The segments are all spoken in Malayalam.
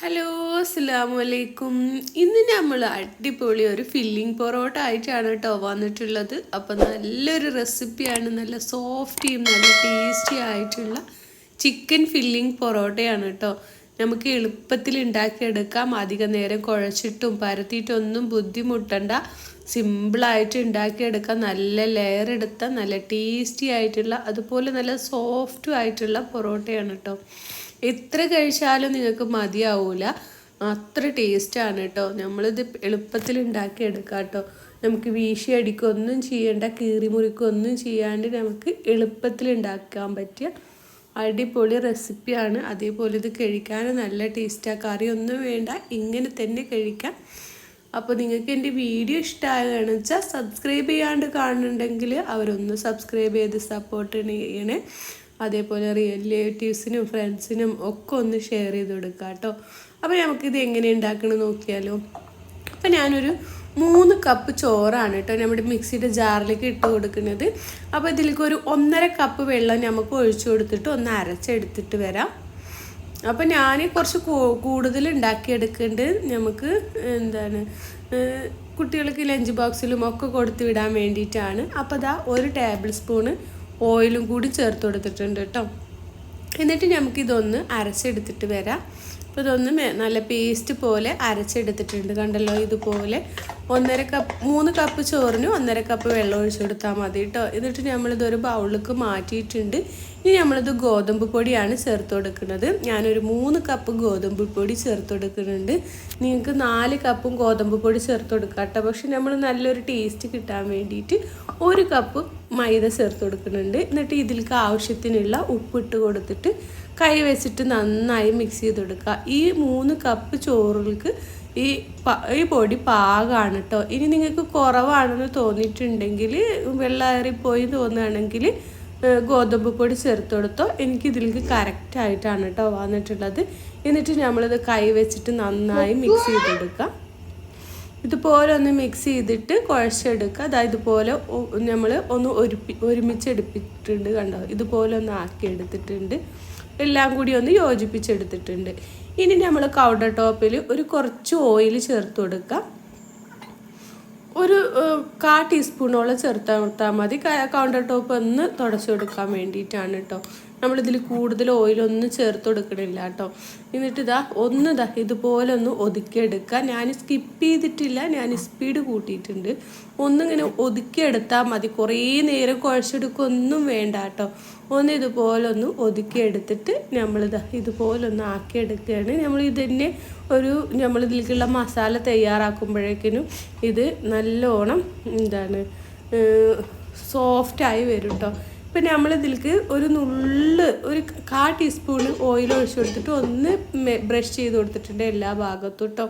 ഹലോ അസ്സാം വലൈക്കും ഇന്ന് നമ്മൾ അടിപൊളി ഒരു ഫില്ലിംഗ് പൊറോട്ട ആയിട്ടാണ് കേട്ടോ വന്നിട്ടുള്ളത്. അപ്പം നല്ലൊരു റെസിപ്പിയാണ് നല്ല സോഫ്റ്റിയും നല്ല ടേസ്റ്റി ആയിട്ടുള്ള ചിക്കൻ ഫില്ലിംഗ് പൊറോട്ടയാണ് കേട്ടോ നമുക്ക് എളുപ്പത്തിൽ ഉണ്ടാക്കിയെടുക്കാം. അധികം നേരം കുഴച്ചിട്ടും പരത്തിയിട്ടൊന്നും ബുദ്ധിമുട്ടണ്ട. സിമ്പിളായിട്ട് ഉണ്ടാക്കിയെടുക്കാം. നല്ല ലെയർ എടുത്ത നല്ല ടേസ്റ്റി ആയിട്ടുള്ള അതുപോലെ നല്ല സോഫ്റ്റും ആയിട്ടുള്ള പൊറോട്ടയാണ് കേട്ടോ എത്ര കഴിച്ചാലും നിങ്ങൾക്ക് മതിയാവൂല. അത്ര ടേസ്റ്റാണ് കേട്ടോ നമ്മളിത് എളുപ്പത്തിൽ ഉണ്ടാക്കിയെടുക്കാം കേട്ടോ നമുക്ക് വീശി അടിക്കൊന്നും ചെയ്യേണ്ട കീറി മുറിക്കൊന്നും ചെയ്യാണ്ട് നമുക്ക് എളുപ്പത്തിൽ ഉണ്ടാക്കാൻ പറ്റിയ അടിപൊളി റെസിപ്പിയാണ്. അതേപോലെ ഇത് കഴിക്കാൻ നല്ല ടേസ്റ്റാണ് കറിയൊന്നും വേണ്ട ഇങ്ങനെ തന്നെ കഴിക്കാം. അപ്പോൾ നിങ്ങൾക്ക് എന്റെ വീഡിയോ ഇഷ്ടമായതാണെന്ന് വെച്ചാൽ സബ്സ്ക്രൈബ് ചെയ്യാണ്ട് കാണുന്നുണ്ടെങ്കിൽ അവരൊന്ന് സബ്സ്ക്രൈബ് ചെയ്ത് സപ്പോർട്ട് ചെയ്യണേ. അതേപോലെ റിലേറ്റീവ്സിനും ഫ്രണ്ട്സിനും ഒക്കെ ഒന്ന് ഷെയർ ചെയ്ത് കൊടുക്കുക കേട്ടോ അപ്പോൾ നമുക്കിത് എങ്ങനെ ഉണ്ടാക്കണം നോക്കിയാലോ. അപ്പോൾ ഞാനൊരു മൂന്ന് കപ്പ് ചോറാണ് കേട്ടോ നമ്മുടെ മിക്സിയുടെ ജാറിലേക്ക് ഇട്ട് കൊടുക്കുന്നത്. അപ്പോൾ ഇതിലേക്ക് ഒരു ഒന്നര കപ്പ് വെള്ളം നമുക്ക് ഒഴിച്ചു കൊടുത്തിട്ട് ഒന്ന് അരച്ചെടുത്തിട്ട് വരാം. അപ്പം ഞാൻ കുറച്ച് കൂടുതൽ ഉണ്ടാക്കിയെടുക്കേണ്ടത് നമുക്ക് എന്താണ് കുട്ടികൾക്ക് ലഞ്ച് ബോക്സിലും ഒക്കെ കൊടുത്തു വിടാൻ വേണ്ടിയിട്ടാണ്. അപ്പോൾ അതാ ഒരു ടേബിൾ സ്പൂണ് ഓയിലും കൂടി ചേർത്ത് കൊടുത്തിട്ടുണ്ട് കേട്ടോ എന്നിട്ട് നമുക്കിതൊന്ന് അരച്ചെടുത്തിട്ട് വരാം. അപ്പോൾ ഇതൊന്ന് നല്ല പേസ്റ്റ് പോലെ അരച്ചെടുത്തിട്ടുണ്ട് കണ്ടല്ലോ ഇതുപോലെ. ഒന്നര കപ്പ് മൂന്ന് കപ്പ് ചോറിന് ഒന്നര കപ്പ് വെള്ളം ഒഴിച്ചു കൊടുത്താൽ മതി കേട്ടോ എന്നിട്ട് നമ്മളിതൊരു ബൗളിലേക്ക് മാറ്റിയിട്ടുണ്ട്. ഇനി നമ്മളിത് ഗോതമ്പ് പൊടിയാണ് ചേർത്ത് കൊടുക്കുന്നത്. ഞാനൊരു മൂന്ന് കപ്പ് ഗോതമ്പ് പൊടി ചേർത്ത് കൊടുക്കുന്നുണ്ട്. നിങ്ങൾക്ക് നാല് കപ്പും ഗോതമ്പ് പൊടി ചേർത്ത് കൊടുക്കാം കേട്ടോ. പക്ഷെ നമ്മൾ നല്ലൊരു ടേസ്റ്റ് കിട്ടാൻ വേണ്ടിയിട്ട് ഒരു കപ്പ് മൈദ ചേർത്ത് കൊടുക്കുന്നുണ്ട്. എന്നിട്ട് ഇതിൽക്ക് ആവശ്യത്തിനുള്ള ഉപ്പിട്ട് കൊടുത്തിട്ട് കൈ വെച്ചിട്ട് നന്നായി മിക്സ് ചെയ്ത് കൊടുക്കുക. ഈ മൂന്ന് കപ്പ് ചോറുകൾക്ക് ഈ ഈ പൊടി പാകമാണ് കേട്ടോ ഇനി നിങ്ങൾക്ക് കുറവാണെന്ന് തോന്നിയിട്ടുണ്ടെങ്കിൽ വെള്ളേറിപ്പോയി തോന്നുകയാണെങ്കിൽ ഗോതമ്പ് പൊടി ചേർത്ത് കൊടുത്തോ. ഇതിലേക്ക് കറക്റ്റായിട്ടാണ് കേട്ടോ വന്നിട്ടുള്ളത്. എന്നിട്ട് നമ്മളിത് കൈ വെച്ചിട്ട് നന്നായി മിക്സ് ചെയ്തെടുക്കാം. ഇതുപോലെ ഒന്ന് മിക്സ് ചെയ്തിട്ട് കുഴച്ചെടുക്കുക അതായത് ഇതുപോലെ നമ്മൾ ഒന്ന് ഒരുപ്പി ഒരുമിച്ചെടുപ്പിച്ചിട്ടുണ്ട് കണ്ടോ. ഇതുപോലെ ഒന്ന് ആക്കി എടുത്തിട്ടുണ്ട് എല്ലാം കൂടി ഒന്ന് യോജിപ്പിച്ചെടുത്തിട്ടുണ്ട്. ഇനി നമ്മൾ കൗണ്ടർ ടോപ്പിൽ ഒരു കുറച്ച് ഓയിൽ ചേർത്ത് കൊടുക്കാം. ഒരു കാ ടീസ്പൂണോളം ചേർത്ത് കൊടുത്താൽ മതി. കൗണ്ടർ ടോപ്പ് ഒന്ന് തുടച്ചു കൊടുക്കാൻ വേണ്ടിയിട്ടാണ് കേട്ടോ നമ്മളിതിൽ കൂടുതൽ ഓയിലൊന്നും ചേർത്ത് കൊടുക്കണില്ല കേട്ടോ. എന്നിട്ട് ഇതാ ഒന്ന് ഇതാ ഇതുപോലെ ഒന്ന് ഒതുക്കിയെടുക്കുക. ഞാൻ സ്കിപ്പ് ചെയ്തിട്ടില്ല. ഞാൻ സ്പീഡ് കൂട്ടിയിട്ടുണ്ട്. ഒന്നിങ്ങനെ ഒതുക്കിയെടുത്താൽ മതി. കുറേ നേരം കുഴച്ചെടുക്കൊന്നും വേണ്ട കേട്ടോ. ഒന്ന് ഇതുപോലെ ഒന്ന് ഒതുക്കിയെടുത്തിട്ട് നമ്മളിതാ ഇതുപോലെ ഒന്ന് ആക്കിയെടുക്കുകയാണ്. നമ്മൾ ഇതിനെ ഒരു നമ്മളിതിലേക്കുള്ള മസാല തയ്യാറാക്കുമ്പോഴേക്കിനും ഇത് നല്ലോണം എന്താണ് സോഫ്റ്റായി വരും കേട്ടോ. ഇപ്പം നമ്മൾ ഒരു നുള്ള് ഒരു കാ ടീസ്പൂണ് ഓയിൽ ഒഴിച്ച് കൊടുത്തിട്ട് ഒന്ന് ബ്രഷ് ചെയ്ത് കൊടുത്തിട്ടുണ്ട് എല്ലാ ഭാഗത്തും കേട്ടോ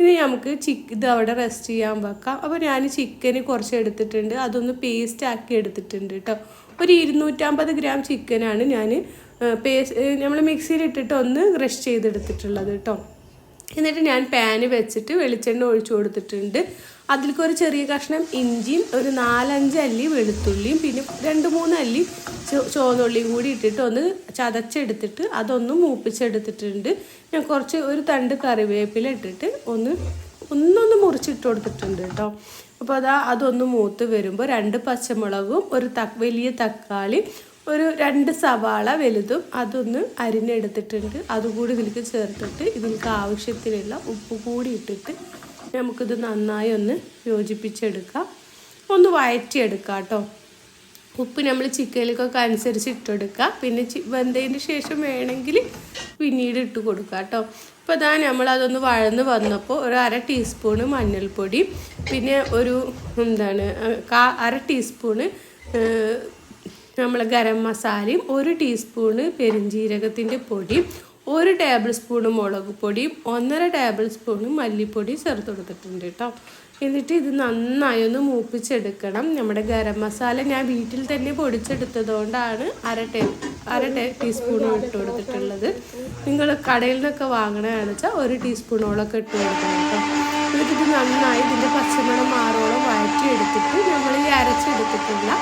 ഇനി നമുക്ക് ചിക്ക് ഇത് അവിടെ റെസ്റ്റ് ചെയ്യാൻ വെക്കാം. അപ്പോൾ ഞാൻ ചിക്കന് കുറച്ച് എടുത്തിട്ടുണ്ട്. അതൊന്ന് പേസ്റ്റ് ആക്കി എടുത്തിട്ടുണ്ട് കേട്ടോ ഒരു ഇരുന്നൂറ്റമ്പത് ഗ്രാം ചിക്കനാണ് ഞാൻ പേസ്റ്റ് നമ്മൾ മിക്സിയിൽ ഇട്ടിട്ട് ഒന്ന് ക്രഷ് ചെയ്തെടുത്തിട്ടുള്ളത് കേട്ടോ എന്നിട്ട് ഞാൻ പാന് വെച്ചിട്ട് വെളിച്ചെണ്ണ ഒഴിച്ചു കൊടുത്തിട്ടുണ്ട്. അതിലേക്ക് ഒരു ചെറിയ കഷ്ണം ഇഞ്ചിയും ഒരു നാലഞ്ച് അല്ലി വെളുത്തുള്ളിയും പിന്നെ രണ്ട് മൂന്ന് അല്ലി ചോന്നുള്ളിയും കൂടി ഇട്ടിട്ട് ഒന്ന് ചതച്ചെടുത്തിട്ട് അതൊന്ന് മൂപ്പിച്ചെടുത്തിട്ടുണ്ട്. ഞാൻ കുറച്ച് ഒരു തണ്ട് കറിവേപ്പില ഇട്ടിട്ട് ഒന്ന് ഒന്നൊന്ന് മുറിച്ചിട്ട് കൊടുത്തിട്ടുണ്ട് കേട്ടോ. അപ്പോൾ അതാ അതൊന്ന് മൂത്ത് വരുമ്പോൾ രണ്ട് പച്ചമുളകും ഒരു തക് വലിയ തക്കാളി ഒരു രണ്ട് സവാള വലുതും അതൊന്ന് അരിഞ്ഞെടുത്തിട്ടുണ്ട്. അതുകൂടി ഇതിലേക്ക് ചേർത്തിട്ട് ഇതിലേക്ക് ആവശ്യത്തിനുള്ള ഉപ്പ് കൂടി ഇട്ടിട്ട് നമുക്കിത് നന്നായി ഒന്ന് യോജിപ്പിച്ചെടുക്കാം. ഒന്ന് വഴറ്റിയെടുക്കാം കേട്ടോ. ഉപ്പ് നമ്മൾ ചിക്കനിലേക്കൊക്കെ അനുസരിച്ച് ഇട്ടെടുക്കുക. പിന്നെ വെന്തതിന് ശേഷം വേണമെങ്കിൽ പിന്നീട് ഇട്ട് കൊടുക്കുക കേട്ടോ. അപ്പോൾ ഇതാ നമ്മളതൊന്ന് വഴന്ന് വന്നപ്പോൾ ഒരു അര ടീസ്പൂണ് മഞ്ഞൾപ്പൊടി പിന്നെ ഒരു എന്താണ് കാ അര ടീസ്പൂണ് നമ്മൾ ഗരം മസാലയും ഒരു ടീസ്പൂണ് പെരിഞ്ജീരകത്തിന്റെ പൊടിയും ഒരു ടേബിൾ സ്പൂണ് മുളക് പൊടിയും ഒന്നര ടേബിൾ സ്പൂണ് മല്ലിപ്പൊടി ചേർത്ത് കൊടുത്തിട്ടുണ്ട് കേട്ടോ എന്നിട്ട് ഇത് നന്നായി ഒന്ന് മൂപ്പിച്ചെടുക്കണം. നമ്മുടെ ഗരം മസാല ഞാൻ വീട്ടിൽ തന്നെ പൊടിച്ചെടുത്തതുകൊണ്ടാണ് അര ടേ അര ടേ ടീസ്പൂണും ഇട്ട് കൊടുത്തിട്ടുള്ളത്. നിങ്ങൾ കടയിൽ നിന്നൊക്കെ വാങ്ങണമെന്ന് വെച്ചാൽ ഒരു ടീസ്പൂണോളൊക്കെ ഇട്ട് കൊടുക്കണം കേട്ടോ എന്നിട്ട് നന്നായി ഇതിന്റെ പച്ചമണം മാറോളം വഴറ്റി എടുത്തിട്ട് നമ്മൾ ഈ അരച്ചെടുത്തിട്ടുള്ള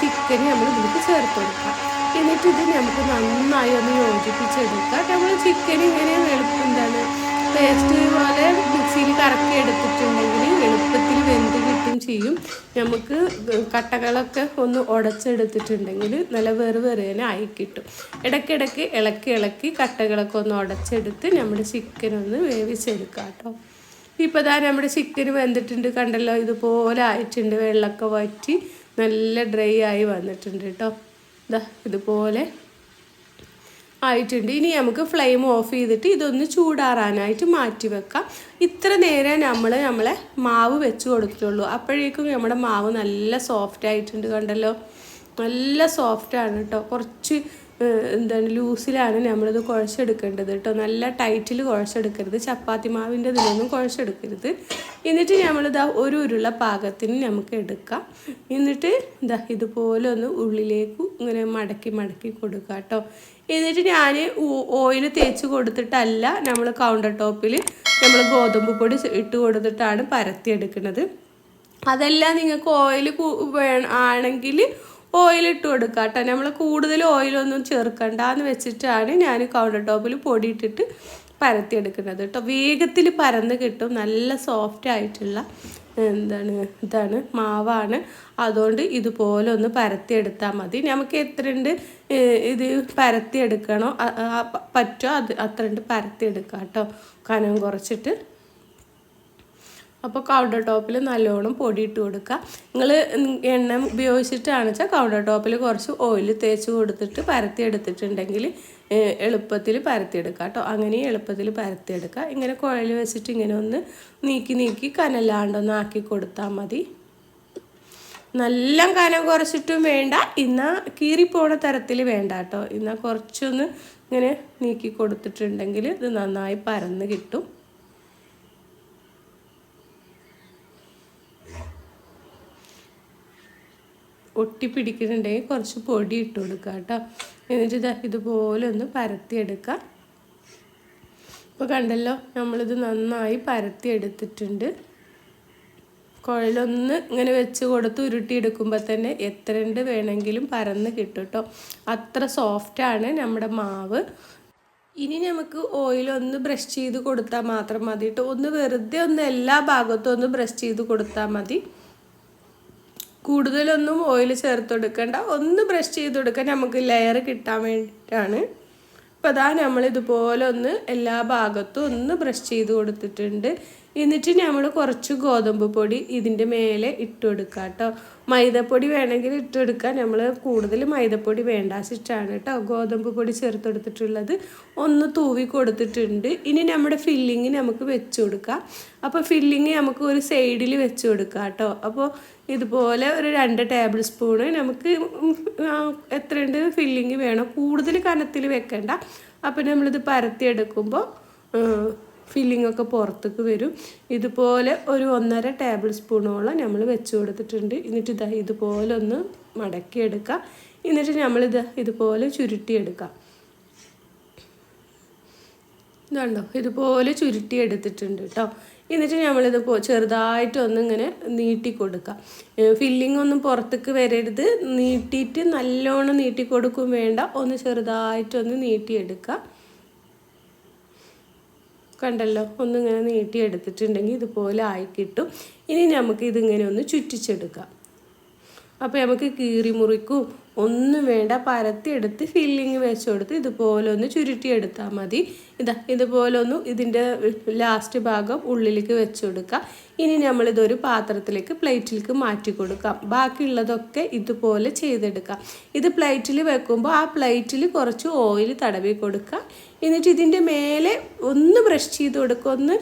ചിക്കൻ നമ്മൾ ഇതിലേക്ക് ചേർത്ത് കൊടുക്കാം. എന്നിട്ട് ഇത് നമുക്ക് നന്നായി ഒന്ന് യോജിപ്പിച്ചെടുക്കാം. നമ്മൾ ചിക്കൻ ഇങ്ങനെ വെളുപ്പ് എന്താണ് കറക്കി എടുത്തിട്ടുണ്ടെങ്കിൽ എളുപ്പത്തിൽ വെന്ത് കിട്ടും ചെയ്യും. നമുക്ക് കട്ടകളൊക്കെ ഒന്ന് ഉടച്ചെടുത്തിട്ടുണ്ടെങ്കിൽ നല്ല വെറു വെറുതന്നെ ആയി കിട്ടും. ഇടയ്ക്കിടയ്ക്ക് ഇളക്കി ഇളക്കി കട്ടകളൊക്കെ ഒന്ന് ഉടച്ചെടുത്ത് നമ്മുടെ ചിക്കൻ ഒന്ന് വേവിച്ചെടുക്കാം കേട്ടോ. ഇപ്പോൾ ഇതാ നമ്മുടെ ചിക്കൻ വെന്തിട്ടുണ്ട് കണ്ടല്ലോ ഇതുപോലെ ആയിട്ടുണ്ട്. വെള്ളമൊക്കെ വറ്റി നല്ല ഡ്രൈ ആയി വന്നിട്ടുണ്ട് കേട്ടോ. ഇതാ ഇതുപോലെ ആയിട്ടുണ്ട്. ഇനി നമുക്ക് ഫ്ലെയിം ഓഫ് ചെയ്തിട്ട് ഇതൊന്ന് ചൂടാറാനായിട്ട് മാറ്റി വെക്കാം. ഇത്ര നേരം നമ്മൾ നമ്മളെ മാവ് വെച്ച് കൊടുത്തിട്ടുള്ളൂ. അപ്പോഴേക്കും നമ്മുടെ മാവ് നല്ല സോഫ്റ്റ് ആയിട്ടുണ്ട് കണ്ടല്ലോ. നല്ല സോഫ്റ്റ് ആണ് കേട്ടോ കുറച്ച് എന്താണ് ലൂസിലാണ് നമ്മളിത് കുഴച്ചെടുക്കേണ്ടത് കേട്ടോ നല്ല ടൈറ്റിൽ കുഴച്ചെടുക്കരുത്. ചപ്പാത്തി മാവിന്റെ ഇതിലൊന്നും കുഴച്ചെടുക്കരുത്. എന്നിട്ട് നമ്മളിതാ ഒരു ഉരുള പാകത്തിന് നമുക്ക് എടുക്കാം. എന്നിട്ട് ഇതാ ഇതുപോലെ ഒന്ന് ഉള്ളിലേക്ക് ഇങ്ങനെ മടക്കി മടക്കി കൊടുക്കുക കേട്ടോ എന്നിട്ട് ഞാൻ ഓയിൽ തേച്ച് കൊടുത്തിട്ടല്ല നമ്മൾ കൗണ്ടർ ടോപ്പിൽ നമ്മൾ ഗോതമ്പ് പൊടി ഇട്ട് കൊടുത്തിട്ടാണ് പരത്തിയെടുക്കുന്നത് അതെല്ലാം നിങ്ങൾക്ക് ഓയിൽ വേണം ആണെങ്കിൽ ഓയിൽ ഇട്ട് കൊടുക്കുക കേട്ടോ. നമ്മൾ കൂടുതൽ ഓയിലൊന്നും ചേർക്കണ്ടെന്ന് വെച്ചിട്ടാണ് ഞാൻ കൗണ്ടർ ടോപ്പിൽ പൊടി ഇട്ടിട്ട് പരത്തിയെടുക്കുന്നത് കേട്ടോ. വേഗത്തിൽ പരന്ന് കിട്ടും. നല്ല സോഫ്റ്റ് ആയിട്ടുള്ള എന്താണ് ഇതാണ് മാവാണ്. അതുകൊണ്ട് ഇതുപോലെ ഒന്ന് പരത്തിയെടുത്താൽ മതി. നമുക്ക് എത്രയുണ്ട് ഇത് പരത്തിയെടുക്കണോ പറ്റോ അത് അത്രയുണ്ട് പരത്തിയെടുക്കാം കേട്ടോ. കനം കുറച്ചിട്ട്. അപ്പോൾ കൗണ്ടർ ടോപ്പിൽ നല്ലോണം പൊടി ഇട്ട് കൊടുക്കുക. നിങ്ങൾ എണ്ണ ഉപയോഗിച്ചിട്ടാണ് വെച്ചാൽ കൗണ്ടർ ടോപ്പിൽ കുറച്ച് ഓയിൽ തേച്ച് കൊടുത്തിട്ട് പരത്തി എടുത്തിട്ടുണ്ടെങ്കിൽ എളുപ്പത്തിൽ പരത്തിയെടുക്കുക കേട്ടോ അങ്ങനെ എളുപ്പത്തിൽ പരത്തിയെടുക്കുക ഇങ്ങനെ കുഴൽ വെച്ചിട്ട് ഇങ്ങനെ ഒന്ന് നീക്കി നീക്കി കനലാണ്ടൊന്ന് ആക്കി കൊടുത്താൽ മതി. നല്ല കനം കുറച്ചിട്ടും വേണ്ട. ഇന്നാ കീറിപ്പോണ തരത്തിൽ വേണ്ട കേട്ടോ ഇന്നാ കുറച്ചൊന്ന് ഇങ്ങനെ നീക്കി കൊടുത്തിട്ടുണ്ടെങ്കിൽ ഇത് നന്നായി പരന്ന് കിട്ടും. ഒട്ടിപ്പിടിക്കുന്നുണ്ടെങ്കിൽ കുറച്ച് പൊടി ഇട്ട് കൊടുക്കുക കേട്ടോ. എന്നിട്ട് ഇതാ ഇതുപോലെ ഒന്ന് പരത്തിയെടുക്കുക ഇപ്പോൾ കണ്ടല്ലോ നമ്മളിത് നന്നായി പരത്തിയെടുത്തിട്ടുണ്ട്. കുഴലൊന്ന് ഇങ്ങനെ വെച്ച് കൊടുത്ത് ഉരുട്ടിയെടുക്കുമ്പോൾ തന്നെ എത്രണ്ട് വേണമെങ്കിലും പരന്ന് കിട്ടും കേട്ടോ. അത്ര സോഫ്റ്റാണ് നമ്മുടെ മാവ്. ഇനി നമുക്ക് ഓയിൽ ഒന്ന് ബ്രഷ് ചെയ്ത് കൊടുത്താൽ മാത്രം മതി കേട്ടോ. ഒന്ന് വെറുതെ ഒന്ന് എല്ലാ ഭാഗത്തും ഒന്ന് ബ്രഷ് ചെയ്ത് കൊടുത്താൽ മതി. കൂടുതലൊന്നും ഓയിൽ ചേർത്ത് കൊടുക്കണ്ട ഒന്ന് ബ്രഷ് ചെയ്ത് കൊടുക്കാൻ നമുക്ക് ലെയർ കിട്ടാൻ വേണ്ടിയിട്ടാണ് അപ്പോൾ അതാ നമ്മൾ ഇതുപോലെ ഒന്ന് എല്ലാ ഭാഗത്തും ഒന്ന് ബ്രഷ് ചെയ്ത് കൊടുത്തിട്ടുണ്ട്. എന്നിട്ട് നമ്മൾ കുറച്ച് ഗോതമ്പ് പൊടി ഇതിന്റെ മേലെ ഇട്ട് കൊടുക്കുക കേട്ടോ മൈദപ്പൊടി വേണമെങ്കിൽ ഇട്ട് കൊടുക്കുക നമ്മൾ കൂടുതൽ മൈദപ്പൊടി വേണ്ടാച്ചിട്ടാണ് കേട്ടോ ഗോതമ്പ് പൊടി ചേർത്ത് കൊടുത്തിട്ടുള്ളത്. ഒന്ന് തൂവി കൊടുത്തിട്ടുണ്ട്. ഇനി നമ്മുടെ ഫില്ലിങ് നമുക്ക് വെച്ച് കൊടുക്കാം. അപ്പോൾ ഫില്ലിങ് നമുക്ക് ഒരു സൈഡിൽ വെച്ച് കൊടുക്കാം കേട്ടോ അപ്പോൾ ഇതുപോലെ ഒരു രണ്ട് ടേബിൾ സ്പൂണ് നമുക്ക് എത്രയുണ്ട് ഫില്ലിങ് വേണം? കൂടുതൽ കനത്തിൽ വെക്കണ്ട. അപ്പോൾ നമ്മളിത് പരത്തിയെടുക്കുമ്പോൾ ഫില്ലിംഗ് ഒക്കെ പുറത്തേക്ക് വരും. ഇതുപോലെ ഒരു ഒന്നര ടേബിൾ സ്പൂണോളം നമ്മൾ വെച്ച് കൊടുത്തിട്ടുണ്ട്. എന്നിട്ട് ഇതാ ഇതുപോലെ ഒന്ന് മടക്കിയെടുക്കുക എന്നിട്ട് നമ്മളിത് ഇതുപോലെ ചുരുട്ടിയെടുക്കാം. ഇതുണ്ടോ? ഇതുപോലെ ചുരുട്ടി എടുത്തിട്ടുണ്ട് കേട്ടോ എന്നിട്ട് നമ്മളിത് ചെറുതായിട്ട് ഒന്നിങ്ങനെ നീട്ടി കൊടുക്കുക ഫില്ലിംഗ് ഒന്നും പുറത്തേക്ക് വരരുത്. നീട്ടിയിട്ട് നല്ലോണം നീട്ടി കൊടുക്കും വേണ്ട. ഒന്ന് ചെറുതായിട്ടൊന്ന് നീട്ടിയെടുക്കുക കണ്ടല്ലോ ഒന്നിങ്ങനെ നീട്ടി എടുത്തിട്ടുണ്ടെങ്കിൽ ഇതുപോലെ ആയി കിട്ടും. ഇനി നമുക്ക് ഇതിങ്ങനെ ഒന്ന് ചുറ്റിച്ചെടുക്കാം. അപ്പോൾ നമുക്ക് കീറി മുറിക്കും ഒന്നും വേണ്ട പരത്തിയെടുത്ത് ഫില്ലിങ് വെച്ച് കൊടുത്ത് ഇതുപോലെ ഒന്ന് ചുരുട്ടിയെടുത്താൽ മതി. ഇതാ ഇതുപോലെ ഒന്ന് ഇതിന്റെ ലാസ്റ്റ് ഭാഗം ഉള്ളിലേക്ക് വെച്ച് കൊടുക്കുക ഇനി നമ്മളിതൊരു പാത്രത്തിലേക്ക് പ്ലേറ്റിലേക്ക് മാറ്റി കൊടുക്കാം. ബാക്കിയുള്ളതൊക്കെ ഇതുപോലെ ചെയ്തെടുക്കാം. ഇത് പ്ലേറ്റിൽ വെക്കുമ്പോൾ ആ പ്ലേറ്റിൽ കുറച്ച് ഓയിൽ തടവി കൊടുക്കുക. എന്നിട്ട് ഇതിന്റെ മേലെ ഒന്ന് ബ്രഷ് ചെയ്ത് കൊടുക്കുക. ഒന്ന്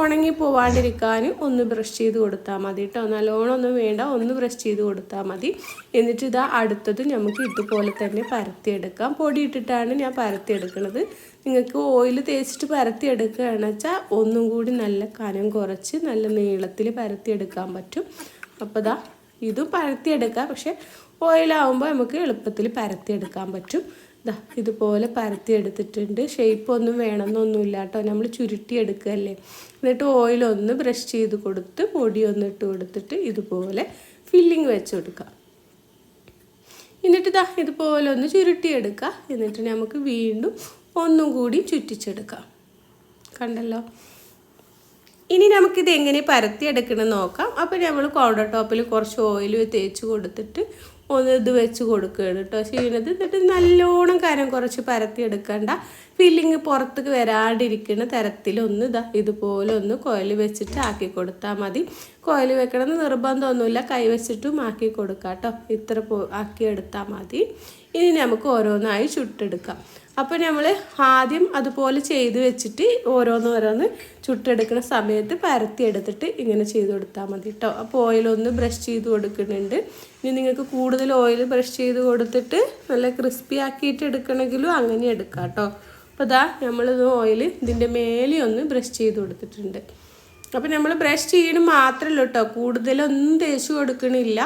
ഉണങ്ങി പോവാണ്ടിരിക്കാൻ ഒന്ന് ബ്രഷ് ചെയ്ത് കൊടുത്താൽ മതി കേട്ടോ നല്ലോണം ഒന്നും വേണ്ട ഒന്ന് ബ്രഷ് ചെയ്ത് കൊടുത്താൽ മതി. എന്നിട്ട് ഇതാ അടുത്തത് നമുക്ക് ഇതുപോലെ തന്നെ പരത്തിയെടുക്കാം. പൊടി ഇട്ടിട്ടാണ് ഞാൻ പരത്തിയെടുക്കുന്നത് നിങ്ങൾക്ക് ഓയിൽ തേച്ചിട്ട് പരത്തിയെടുക്കുകയാണെന്ന് വെച്ചാൽ ഒന്നും കൂടി നല്ല കനം കുറച്ച് നല്ല നീളത്തിൽ പരത്തിയെടുക്കാൻ പറ്റും. അപ്പോൾ ദാ ഇതും പരത്തിയെടുക്കാം. പക്ഷേ ഓയിലാവുമ്പോൾ നമുക്ക് എളുപ്പത്തിൽ പരത്തിയെടുക്കാൻ പറ്റും. ദാ ഇതുപോലെ പരത്തി എടുത്തിട്ടുണ്ട്. ഷേപ്പ് ഒന്നും വേണമെന്നൊന്നുമില്ല കേട്ടോ നമ്മൾ ചുരുട്ടി എടുക്കുകയല്ലേ? എന്നിട്ട് ഓയിലൊന്ന് ബ്രഷ് ചെയ്ത് കൊടുത്ത് ഒന്ന് ഇട്ട് കൊടുത്തിട്ട് ഇതുപോലെ ഫില്ലിങ് വെച്ച് കൊടുക്കുക. എന്നിട്ട് ഇതാ ഇതുപോലെ ഒന്ന് ചുരുട്ടിയെടുക്കുക എന്നിട്ട് നമുക്ക് വീണ്ടും ഒന്നും കൂടി ചുറ്റിച്ചെടുക്കാം. കണ്ടല്ലോ? ഇനി നമുക്കിത് എങ്ങനെ പരത്തി പരത്തിയെടുക്കണം നോക്കാം. അപ്പോൾ നമ്മൾ കൗണ്ടർ ടോപ്പിൽ കുറച്ച് ഓയിൽ തേച്ച് കൊടുത്തിട്ട് ഒന്ന് ഇത് വെച്ച് കൊടുക്കുകയാണ് കേട്ടോ ചെയ്യണത് എന്നിട്ട് നല്ലോണം കരം കുറച്ച് പരത്തിയെടുക്കണ്ട ഫില്ലിങ് പുറത്തേക്ക് വരാണ്ടിരിക്കുന്ന തരത്തിലൊന്ന് ഇതാ ഇതുപോലെ ഒന്ന് കോയിൽ വെച്ചിട്ട് ആക്കി കൊടുത്താൽ മതി. കോയിൽ വെക്കണമെന്ന് നിർബന്ധമൊന്നുമില്ല. കൈ വെച്ചിട്ടും ആക്കി കൊടുക്കാം കേട്ടോ. ഇത്ര പോ ആക്കി എടുത്താൽ മതി. ഇനി നമുക്ക് ഓരോന്നായി ചുട്ടെടുക്കാം. അപ്പോൾ നമ്മൾ ആദ്യം അതുപോലെ ചെയ്ത് വെച്ചിട്ട് ഓരോന്ന് ഓരോന്ന് ചുട്ടെടുക്കുന്ന സമയത്ത് പരത്തി എടുത്തിട്ട് ഇങ്ങനെ ചെയ്ത് കൊടുത്താൽ മതി കേട്ടോ അപ്പോൾ ഓയിലൊന്ന് ബ്രഷ് ചെയ്ത് കൊടുക്കുന്നുണ്ട്. ഇനി നിങ്ങൾക്ക് കൂടുതൽ ഓയിൽ ബ്രഷ് ചെയ്ത് കൊടുത്തിട്ട് നല്ല ക്രിസ്പി ആക്കിയിട്ട് എടുക്കണമെങ്കിലും അങ്ങനെ എടുക്കാം കേട്ടോ അപ്പോൾ ഇതാ നമ്മളിത് ഓയിൽ ഇതിന്റെ മേലെ ഒന്ന് ബ്രഷ് ചെയ്ത് കൊടുത്തിട്ടുണ്ട്. അപ്പോൾ നമ്മൾ ബ്രഷ് ചെയ്യണം മാത്രമല്ല കേട്ടോ കൂടുതലൊന്നും തേച്ച് കൊടുക്കണില്ല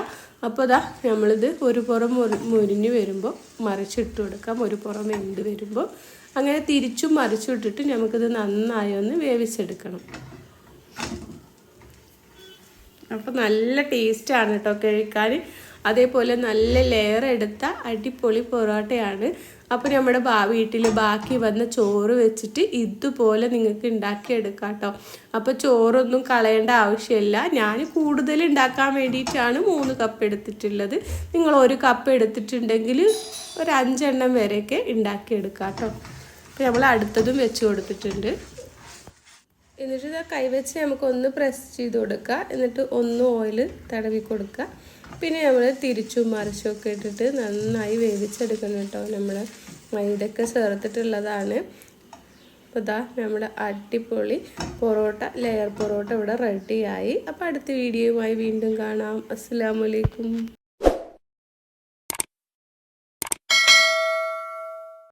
അപ്പോൾ ഇതാ നമ്മളിത് ഒരു പുറം മുരിഞ്ഞ് വരുമ്പോൾ മറിച്ചിട്ട് കൊടുക്കാം. ഒരു പുറം എന്ത് വരുമ്പോൾ അങ്ങനെ തിരിച്ചും മറിച്ചിട്ടിട്ട് നമുക്കിത് നന്നായി ഒന്ന് വേവിച്ചെടുക്കണം. അപ്പോൾ നല്ല ടേസ്റ്റാണ് കേട്ടോ കഴിക്കാൻ അതേപോലെ നല്ല ലെയർ എടുത്ത അടിപൊളി പൊറോട്ടയാണ്. അപ്പോൾ നമ്മുടെ വീട്ടിൽ ബാക്കി വന്ന ചോറ് വെച്ചിട്ട് ഇതുപോലെ നിങ്ങൾക്ക് ഉണ്ടാക്കിയെടുക്കാം കേട്ടോ. അപ്പോൾ ചോറൊന്നും കളയേണ്ട ആവശ്യമില്ല. ഞാൻ കൂടുതൽ ഉണ്ടാക്കാൻ വേണ്ടിയിട്ടാണ് മൂന്ന് കപ്പ് എടുത്തിട്ടുള്ളത്. നിങ്ങൾ ഒരു കപ്പ് എടുത്തിട്ടുണ്ടെങ്കിൽ ഒരു അഞ്ചെണ്ണം വരെയൊക്കെ ഉണ്ടാക്കിയെടുക്കാം കേട്ടോ. അപ്പോൾ നമ്മൾ അടുത്തതും വെച്ച് കൊടുത്തിട്ടുണ്ട്. എന്നിട്ട് ഇതാ കൈവച്ച് നമുക്കൊന്ന് പ്രസ് ചെയ്ത് കൊടുക്കുക. എന്നിട്ട് ഒന്ന് ഓയിൽ തടവി കൊടുക്കുക. പിന്നെ നമ്മൾ തിരിച്ചും മറിച്ചും ഒക്കെ ഇട്ടിട്ട് നന്നായി വേവിച്ചെടുക്കണം കേട്ടോ. നമ്മൾ മൈദയൊക്കെ ചേർത്തിട്ടുള്ളതാണ്. അപ്പോൾ ഇതാ നമ്മുടെ അടിപൊളി പൊറോട്ട ലെയർ പൊറോട്ട ഇവിടെ റെഡിയായി അപ്പോൾ അടുത്ത വീഡിയോയുമായി വീണ്ടും കാണാം. അസ്സാമലൈക്കും